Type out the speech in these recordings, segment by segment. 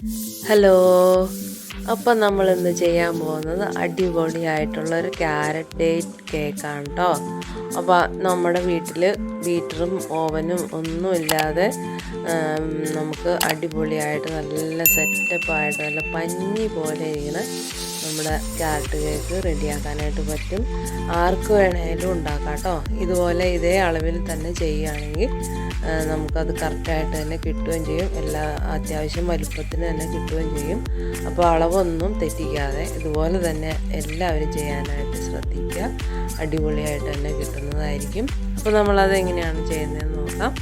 Hello. അപ്പം നമ്മൾ ഇന്ന് ചെയ്യാൻ പോകുന്നത് അടിപൊളിയായിട്ടുള്ള ഒരു ക്യാരറ്റ് ഡേറ്റ് കേക്കാണ് കേട്ടോ അപ്പോൾ നമ്മുടെ വീട്ടിൽ ബീറ്ററും ഓവനും ഒന്നും ഇല്ലാതെ ആം, നമുക്ക് അടിപൊളിയായിട്ട് നല്ല സെറ്റപ്പായിട്ട് നല്ല പഞ്ഞി പോലെ ഇരിക്കുന്ന നമ്മുടെ ക്യാരറ്റ് കേക്ക് റെഡിയാക്കാനായിട്ട് പറ്റും. ആർക്ക് വേണേലും ഉണ്ടാക്കാം കേട്ടോ. ഇതുപോലെ ഇതേ അളവിൽ തന്നെ ചെയ്യുകയാണെങ്കിൽ നമുക്കത് കറക്റ്റായിട്ട് തന്നെ കിട്ടുകയും ചെയ്യും. എല്ലാ അത്യാവശ്യം വലുപ്പത്തിന് തന്നെ കിട്ടുകയും ചെയ്യും. അപ്പോൾ അളവൊന്നും തെറ്റിക്കാതെ ഇതുപോലെ തന്നെ എല്ലാവരും ചെയ്യാനായിട്ട് ശ്രദ്ധിക്കുക. അടിപൊളിയായിട്ട് തന്നെ കിട്ടുന്നതായിരിക്കും. അപ്പോൾ നമ്മളത് എങ്ങനെയാണ് ചെയ്യുന്നതെന്ന് നോക്കാം.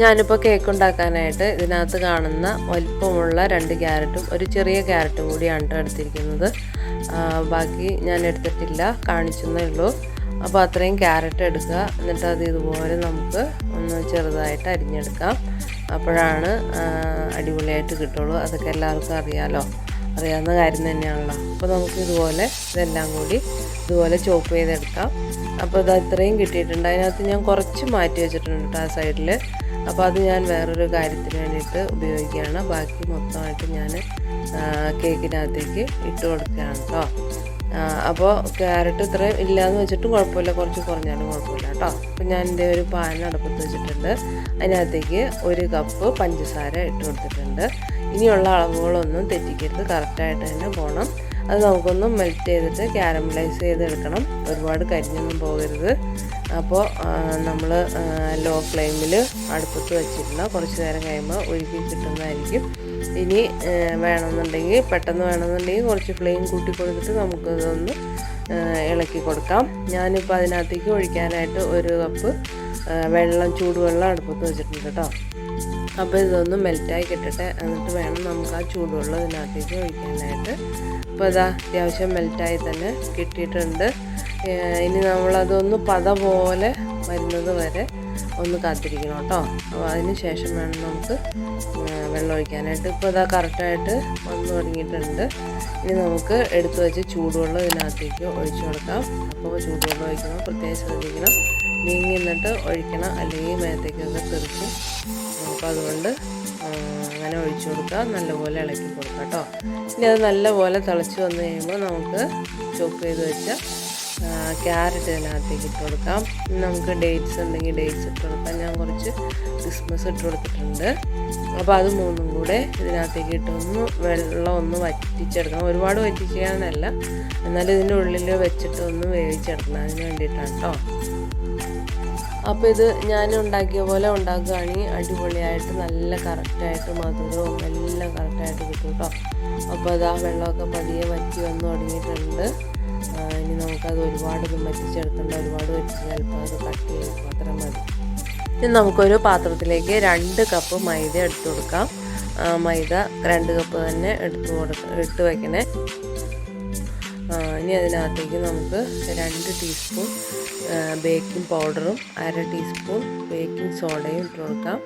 ഞാനിപ്പോൾ കേക്ക് ഉണ്ടാക്കാനായിട്ട് ഇതിനകത്ത് കാണുന്ന വലിപ്പമുള്ള രണ്ട് ക്യാരറ്റും ഒരു ചെറിയ ക്യാരറ്റും കൂടിയാണ് എടുത്തിരിക്കുന്നത്. ബാക്കി ഞാൻ എടുത്തിട്ടില്ല കാണിച്ചെന്നേ ഉള്ളൂ. അപ്പോൾ അത്രയും ക്യാരറ്റ് എടുക്കുക. എന്നിട്ട് അത് ഇതുപോലെ നമുക്ക് ഒന്ന് ചെറുതായിട്ട് അരിഞ്ഞെടുക്കാം. അപ്പോഴാണ് അടിപൊളിയായിട്ട് കിട്ടുള്ളൂ. അതൊക്കെ എല്ലാവർക്കും അറിയാലോ. അറിയാവുന്ന കാര്യം തന്നെയാണല്ലോ. അപ്പോൾ നമുക്ക് ഇതുപോലെ ഇതെല്ലാം കൂടി ഇതുപോലെ ചോപ്പ് ചെയ്തെടുക്കാം. അപ്പോൾ ഇത് അത്രയും കിട്ടിയിട്ടുണ്ട്. അതിനകത്ത് ഞാൻ കുറച്ച് മാറ്റി വെച്ചിട്ടുണ്ട് ആ സൈഡിൽ അപ്പോൾ അത് ഞാൻ വേറൊരു കാര്യത്തിന് വേണ്ടിയിട്ട് ഉപയോഗിക്കുകയാണ്. ബാക്കി മൊത്തമായിട്ട് ഞാൻ കേക്കിനകത്തേക്ക് ഇട്ട് കൊടുക്കുകയാണ് കേട്ടോ അപ്പോൾ ക്യാരറ്റ് ഇത്രയും ഇല്ലയെന്ന് വെച്ചിട്ടും കുഴപ്പമില്ല. കുറച്ച് കുറഞ്ഞാലും കുഴപ്പമില്ല കേട്ടോ അപ്പോൾ ഞാൻ എന്റെ ഒരു പാൻ അടുപ്പത്ത് വെച്ചിട്ടുണ്ട്. അതിനകത്തേക്ക് ഒരു കപ്പ് പഞ്ചസാര ഇട്ട് കൊടുത്തിട്ടുണ്ട്. ഇനിയുള്ള അളവുകളൊന്നും തെറ്റിക്കരുത്. കറക്റ്റായിട്ട് തന്നെ പോകണം അത് നമുക്കൊന്ന് മെൽറ്റ് ചെയ്തിട്ട് ക്യാരമലൈസ് ചെയ്തെടുക്കണം. ഒരുപാട് കരിഞ്ഞൊന്നും പോകരുത്. അപ്പോൾ നമ്മൾ ലോ ഫ്ലെയിമിൽ അടുപ്പത്ത് വെച്ചിരുന്ന കുറച്ച് നേരം കഴിയുമ്പോൾ ഒഴുകി കിട്ടുന്നതായിരിക്കും. ഇനി വേണമെന്നുണ്ടെങ്കിൽ പെട്ടെന്ന് വേണമെന്നുണ്ടെങ്കിൽ കുറച്ച് ഫ്ലെയിം കൂട്ടി കൊടുത്തിട്ട് നമുക്കതൊന്ന് ഇളക്കി കൊടുക്കാം. ഞാനിപ്പോൾ അതിനകത്തേക്ക് ഒഴിക്കാനായിട്ട് ഒരു കപ്പ് വെള്ളം ചൂടുവെള്ളം അടുപ്പത്ത് വെച്ചിട്ടുണ്ട് കേട്ടോ. അപ്പോൾ ഇതൊന്ന് മെൽറ്റായി കിട്ടട്ടെ. എന്നിട്ട് വേണം നമുക്ക് ആ ചൂടുവെള്ളം ഇതിനകത്തേക്ക് ഒഴിക്കാനായിട്ട്. അപ്പോൾ ഇതാ അത്യാവശ്യം മെൽറ്റായി തന്നെ കിട്ടിയിട്ടുണ്ട്. ഇനി നമ്മളതൊന്ന് പത പോലെ വരുന്നത് വരെ ഒന്ന് കാത്തിരിക്കണം കേട്ടോ. അപ്പോൾ അതിന് ശേഷം വേണം നമുക്ക് വെള്ളം ഒഴിക്കാനായിട്ട്. ഇപ്പോൾ ഇതാ കറക്റ്റായിട്ട് വന്നു തുടങ്ങിയിട്ടുണ്ട്. ഇനി നമുക്ക് എടുത്തു വെച്ച് ചൂടുവെള്ളം ഇതിനകത്തേക്ക് ഒഴിച്ചു കൊടുക്കാം. അപ്പോൾ ചൂടുവെള്ളം ഒഴിക്കണം പ്രത്യേകം ശ്രദ്ധിക്കണം. നീങ്ങി നിന്നിട്ട് ഒഴിക്കണം അല്ലെങ്കിൽ മേത്തേക്കൊക്കെ തെറിക്കും അപ്പോൾ അതുകൊണ്ട് അങ്ങനെ ഒഴിച്ചു കൊടുക്കുക നല്ലപോലെ ഇളക്കി കൊടുക്കുക കേട്ടോ. ഇനി അത് നല്ലപോലെ തിളച്ച് വന്നു കഴിയുമ്പോൾ നമുക്ക് ചോപ്പ് ചെയ്ത് വെച്ച ക്യാരറ്റ് ഇതിനകത്തേക്ക് ഇട്ട് കൊടുക്കാം. നമുക്ക് ഡേറ്റ്സ് ഉണ്ടെങ്കിൽ ഡേറ്റ്സ് ഇട്ട് കൊടുക്കാം. ഞാൻ കുറച്ച് ക്രിസ്മസ് ഇട്ട് കൊടുത്തിട്ടുണ്ട്. അപ്പോൾ അത് മൂന്നും കൂടെ ഇതിനകത്തേക്ക് ഇട്ട് ഒന്ന് വെള്ളം ഒന്ന് വറ്റിച്ചെടുക്കണം. ഒരുപാട് വറ്റിക്കാനല്ല എന്നാലും ഇതിന്റെ ഉള്ളിൽ വെച്ചിട്ട് ഒന്ന് വേവിച്ചെടുക്കണം. അതിന് വേണ്ടിയിട്ടാണ് കേട്ടോ അപ്പോൾ ഇത് ഞാൻ ഉണ്ടാക്കിയ പോലെ ഉണ്ടാക്കുകയാണെങ്കിൽ അടിപൊളിയായിട്ട് നല്ല കറക്റ്റായിട്ട് മധുരവും എല്ലാം കറക്റ്റായിട്ട് കിട്ടും കേട്ടോ അപ്പോൾ അത് ആ വെള്ളമൊക്കെ പതിയെ വറ്റി വന്ന് തുടങ്ങിയിട്ടുണ്ട്. ഇനി നമുക്കത് ഒരുപാടൊന്നും വറ്റിച്ചെടുക്കണ്ട ഒരുപാട് വറ്റിച്ച് ചിലപ്പോൾ അത് കട്ട് ചെയ്ത് മാത്രം മതി. ഇനി നമുക്കൊരു പാത്രത്തിലേക്ക് രണ്ട് കപ്പ് മൈദ എടുത്തു കൊടുക്കാം. മൈദ രണ്ട് കപ്പ് തന്നെ എടുത്തു കൊടുക്ക ഇട്ട് വയ്ക്കണേ ഇനി അതിനകത്തേക്ക് നമുക്ക് രണ്ട് ടീസ്പൂൺ ബേക്കിംഗ് പൗഡറും അര ടീസ്പൂൺ ബേക്കിംഗ് സോഡയും ഇട്ട് കൊടുക്കാം.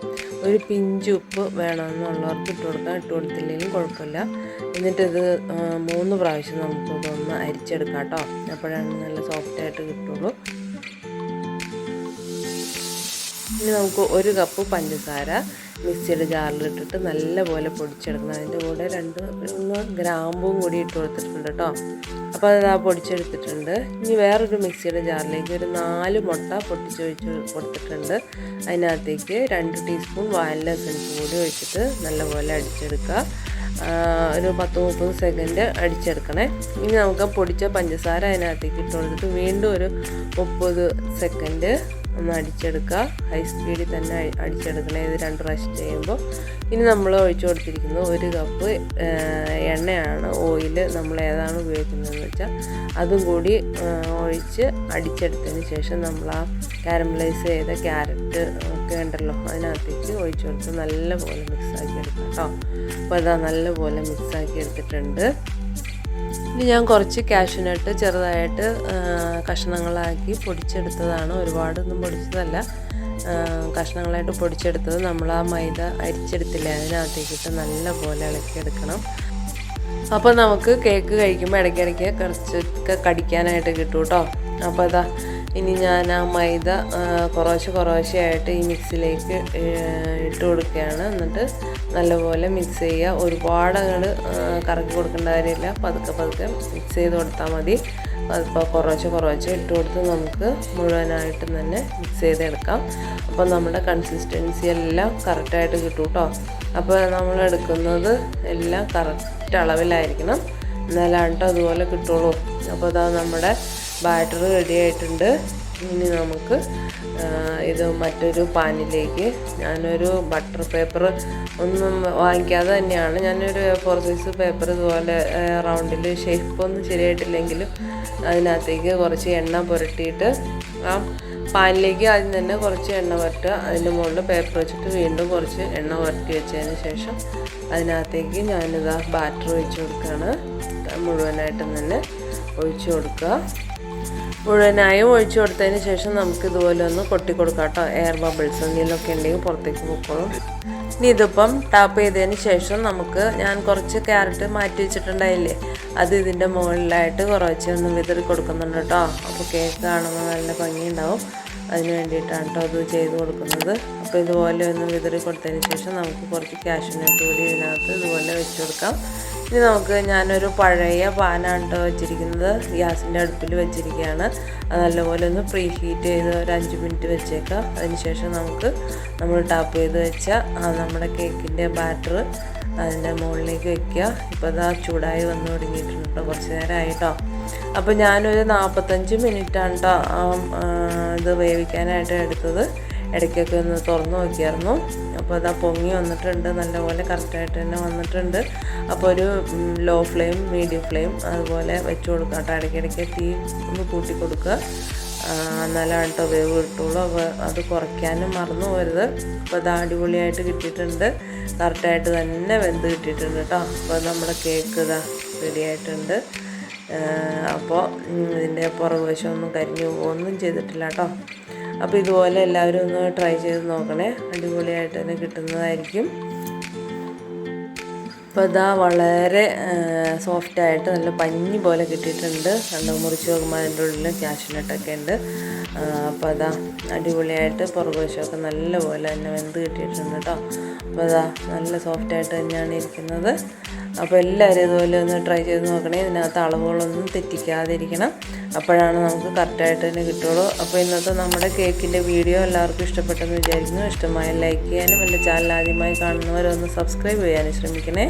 ഒരു പിഞ്ച് ഉപ്പ് വേണമെന്നുള്ളവർക്ക് ഇട്ട് കൊടുക്കാം. ഇട്ട് കൊടുത്തില്ലെങ്കിലും കുഴപ്പമില്ല. എന്നിട്ടിത് മൂന്ന് പ്രാവശ്യം നമുക്കിതൊന്ന് അരിച്ചെടുക്കാം കേട്ടോ. അപ്പോഴാണ് നല്ല സോഫ്റ്റായിട്ട് കിട്ടുള്ളൂ. ഇനി നമുക്ക് ഒരു കപ്പ് പഞ്ചസാര മിക്സിയുടെ ജാറിലിട്ടിട്ട് നല്ലപോലെ പൊടിച്ചെടുക്കണം. അതിന്റെ കൂടെ രണ്ട് മൂന്ന് ഗ്രാമ്പും കൂടി ഇട്ട് കൊടുത്തിട്ടുണ്ട് കേട്ടോ അപ്പോൾ അത് ആ പൊടിച്ചെടുത്തിട്ടുണ്ട്. ഇനി വേറൊരു മിക്സിയുടെ ജാറിലേക്ക് ഒരു നാല് മുട്ട പൊട്ടിച്ചൊഴിച്ച് കൊടുത്തിട്ടുണ്ട്. അതിനകത്തേക്ക് രണ്ട് ടീസ്പൂൺ വാനില എസൻസ് കൂടി ഒഴിച്ചിട്ട് നല്ലപോലെ അടിച്ചെടുക്കുക. ഒരു പത്ത് മുപ്പത് സെക്കൻഡ് അടിച്ചെടുക്കണേ. ഇനി നമുക്ക് പൊടിച്ച പഞ്ചസാര അതിനകത്തേക്ക് ഇട്ട് കൊടുത്തിട്ട് വീണ്ടും ഒരു മുപ്പത് സെക്കൻഡ് ഒന്ന് അടിച്ചെടുക്കുക. ഹൈ സ്പീഡിൽ തന്നെ അടിച്ചെടുക്കണം. ഇത് രണ്ട് പ്രാവശ്യം ചെയ്യുമ്പോൾ. ഇനി നമ്മൾ ഒഴിച്ചു കൊടുത്തിരിക്കുന്നത് ഒരു കപ്പ് എണ്ണയാണ്. ഓയിൽ നമ്മൾ ഏതാണ് ഉപയോഗിക്കുന്നതെന്ന് വെച്ചാൽ അതും കൂടി ഒഴിച്ച് അടിച്ചെടുത്തതിന് ശേഷം നമ്മൾ ആ കാരമലൈസ് ചെയ്ത ക്യാരറ്റ് ഒക്കെ ഉണ്ടല്ലോ അതിനകത്തേക്ക് ഒഴിച്ചു കൊടുത്ത് നല്ലപോലെ മിക്സാക്കി എടുക്കാം കേട്ടോ. അപ്പോൾ അതാ നല്ലപോലെ മിക്സാക്കി എടുത്തിട്ടുണ്ട്. ഇനി ഞാൻ കുറച്ച് കാഷ്യൂനട്ട് ചെറുതായിട്ട് കഷ്ണങ്ങളാക്കി പൊടിച്ചെടുത്തതാണ്. ഒരുപാടൊന്നും പൊടിച്ചതല്ല. കഷ്ണങ്ങളായിട്ട് പൊടിച്ചെടുത്തത് നമ്മൾ ആ മൈദ അരിച്ചെടുത്തില്ലേ അതിനകത്തേക്കിട്ട് നല്ലപോലെ ഇളക്കിയെടുക്കണം. അപ്പോൾ നമുക്ക് കേക്ക് കഴിക്കുമ്പോൾ ഇടയ്ക്കിടയ്ക്ക് കുറച്ചൊക്കെ കടിക്കാനായിട്ട് കിട്ടും കേട്ടോ അപ്പോൾ അതാ ഇനി ഞാൻ ആ മൈദ കുറേശ്ശെ കുറേശ്ശെയായിട്ട് ഈ മിക്സിലേക്ക് ഇട്ട് കൊടുക്കുകയാണ്. എന്നിട്ട് നല്ലപോലെ മിക്സ് ചെയ്യുക. ഒരുപാട് അങ്ങോട്ട് കറക്കി കൊടുക്കേണ്ട കാര്യമില്ല. പതുക്കെ പതുക്കെ മിക്സ് ചെയ്ത് കൊടുത്താൽ മതി. അതിപ്പോൾ കുറേശ്ശെ കുറേശ്ശെ ഇട്ട് കൊടുത്ത് നമുക്ക് മുഴുവനായിട്ട് തന്നെ മിക്സ് ചെയ്തെടുക്കാം. അപ്പോൾ നമ്മുടെ കൺസിസ്റ്റൻസി എല്ലാം കറക്റ്റായിട്ട് കിട്ടും കേട്ടോ അപ്പോൾ നമ്മൾ എടുക്കുന്നത് എല്ലാം കറക്റ്റ് അളവിലായിരിക്കണം. എന്നാലാണ് ട്ടോ അതുപോലെ കിട്ടുള്ളൂ. അപ്പോൾ അതാ നമ്മുടെ ബാറ്റർ റെഡി ആയിട്ടുണ്ട്. ഇനി നമുക്ക് ഇത് മറ്റൊരു പാനിലേക്ക് ഞാനൊരു ബട്ടർ പേപ്പർ ഒന്നും വാങ്ങിക്കാതെ തന്നെയാണ്. ഞാനൊരു ഫോർ സൈസ് പേപ്പർ ഇതുപോലെ റൗണ്ടിൽ ഷേപ്പ് ഒന്നും ശരിയായിട്ടില്ലെങ്കിലും അതിനകത്തേക്ക് കുറച്ച് എണ്ണ പുരട്ടിയിട്ട് ആ പാനിലേക്ക് ആദ്യം തന്നെ കുറച്ച് എണ്ണ പുരട്ടുക. അതിന്റെ മുകളിൽ പേപ്പർ വെച്ചിട്ട് വീണ്ടും കുറച്ച് എണ്ണ പുരട്ടി വെച്ചതിന് ശേഷം അതിനകത്തേക്ക് ഞാനിതാ ബാറ്റർ വെച്ച് കൊടുക്കുകയാണ്. മുഴുവനായിട്ടും തന്നെ. ഒഴിച്ചു കൊടുക്കുക. മുഴുവനായും ഒഴിച്ചു കൊടുത്തതിന് ശേഷം നമുക്ക് ഇതുപോലെ ഒന്ന് കൊട്ടി കൊടുക്കാം കേട്ടോ. എയർ ബബിൾസ് എന്തെങ്കിലുമൊക്കെ ഉണ്ടെങ്കിൽ പുറത്തേക്ക് പൊക്കോളും. ഇനി ഇതിപ്പം ടാപ്പ് ചെയ്തതിന് ശേഷം നമുക്ക് ഞാൻ കുറച്ച് ക്യാരറ്റ് മാറ്റി വെച്ചിട്ടുണ്ടായില്ലേ? അത് ഇതിന്റെ മുകളിലായിട്ട് കുറച്ച് ഒന്ന് വിതറി കൊടുക്കുന്നുണ്ട് കേട്ടോ. അപ്പോൾ കേക്ക് കാണുമ്പോൾ നല്ല ഭംഗിയുണ്ടാവും. അതിന് വേണ്ടിയിട്ടാണ് കേട്ടോ അത് ചെയ്ത് കൊടുക്കുന്നത്. അപ്പോൾ ഇതുപോലെ ഒന്ന് വിതറി കൊടുത്തതിന് ശേഷം നമുക്ക് കുറച്ച് കാഷ്യൂനട്ട് കൂടി ഇതിനകത്ത് ഇതുപോലെ വെച്ച് കൊടുക്കാം. ഇനി നമുക്ക് ഞാനൊരു പഴയ പാനാണ് വെച്ചിരിക്കുന്നത്. ഗ്യാസിന്റെ അടുപ്പിൽ വെച്ചിരിക്കുകയാണ്. നല്ലപോലെ ഒന്ന് പ്രീ ഹീറ്റ് ചെയ്ത് ഒരു അഞ്ച് മിനിറ്റ് വെച്ചേക്കാം. അതിനുശേഷം നമുക്ക് നമ്മൾ ടാപ്പ് ചെയ്ത് വെച്ച നമ്മുടെ കേക്കിന്റെ ബാറ്റർ അതിന്റെ മുകളിലേക്ക് വെക്കുക. ഇപ്പോൾ അതാ ചൂടായി വന്ന് തുടങ്ങിയിട്ടുണ്ട് കുറച്ച് നേരമായിട്ടോ അപ്പോൾ ഞാനൊരു നാൽപ്പത്തഞ്ച് മിനിറ്റാണ് കേട്ടോ ഇത് വേവിക്കാനായിട്ട് എടുത്തത്. ഇടയ്ക്കൊക്കെ ഒന്ന് തുറന്ന് നോക്കിയായിരുന്നു. അപ്പോൾ അതാ പൊങ്ങി വന്നിട്ടുണ്ട് നല്ലപോലെ കറക്റ്റായിട്ട് തന്നെ വന്നിട്ടുണ്ട്. അപ്പോൾ ഒരു ലോ ഫ്ലെയിം മീഡിയം ഫ്ലെയിം അതുപോലെ വെച്ച് കൊടുക്കുക കേട്ടോ. ഇടയ്ക്കിടയ്ക്ക് തീ ഒന്ന് കൂട്ടി കൊടുക്കുക. എന്നാലാണ് കേട്ടോ വേവ് കിട്ടുള്ളൂ. അപ്പോൾ അത് കുറയ്ക്കാനും മറന്നു പോരുത്. അപ്പോൾ അത് അടിപൊളിയായിട്ട് കിട്ടിയിട്ടുണ്ട്. കറക്റ്റായിട്ട് തന്നെ വെന്ത് കിട്ടിയിട്ടുണ്ട് കേട്ടോ. അപ്പോൾ നമ്മുടെ കേക്ക് ഇതാ റെഡിയായിട്ടുണ്ട് അപ്പോൾ ഇതിന്റെ പുറകുവശമൊന്നും കരിഞ്ഞു പോകുകയൊന്നും ചെയ്തിട്ടില്ല കേട്ടോ. അപ്പോൾ ഇതുപോലെ എല്ലാവരും ഒന്ന് ട്രൈ ചെയ്ത് നോക്കണേ. അടിപൊളിയായിട്ട് തന്നെ കിട്ടുന്നതായിരിക്കും. അപ്പോൾ ഇതാ വളരെ സോഫ്റ്റായിട്ട് നല്ല പഞ്ഞി പോലെ കിട്ടിയിട്ടുണ്ട്. കണ്ടോ മുറിച്ച് നോക്കുമ്പോൾ അതിന്റെ ഉള്ളിൽ ക്യാഷ്നട്ടൊക്കെ ഉണ്ട്. അപ്പോൾ അതാ അടിപൊളിയായിട്ട് പുറകുവശമൊക്കെ നല്ല പോലെ തന്നെ വെന്ത് കിട്ടിയിട്ടുണ്ട് കേട്ടോ അപ്പോൾ അതാ നല്ല സോഫ്റ്റായിട്ട് തന്നെയാണ് ഇരിക്കുന്നത്. അപ്പോൾ എല്ലാവരും ഇതുപോലെ ഒന്ന് ട്രൈ ചെയ്ത് നോക്കണേ. ഇതിനകത്ത് അളവുകളൊന്നും തെറ്റിക്കാതിരിക്കണം. അപ്പോഴാണ് നമുക്ക് കറക്റ്റായിട്ട് തന്നെ കിട്ടുള്ളൂ. അപ്പോൾ ഇന്നത്തെ നമ്മുടെ കേക്കിന്റെ വീഡിയോ എല്ലാവർക്കും ഇഷ്ടപ്പെട്ടെന്ന് വിചാരിക്കുന്നു. ഇഷ്ടമായ ലൈക്ക് ചെയ്യാനും എന്റെ ചാനൽ ആദ്യമായി കാണുന്നവരൊന്ന് സബ്സ്ക്രൈബ് ചെയ്യാനും ശ്രമിക്കണേ.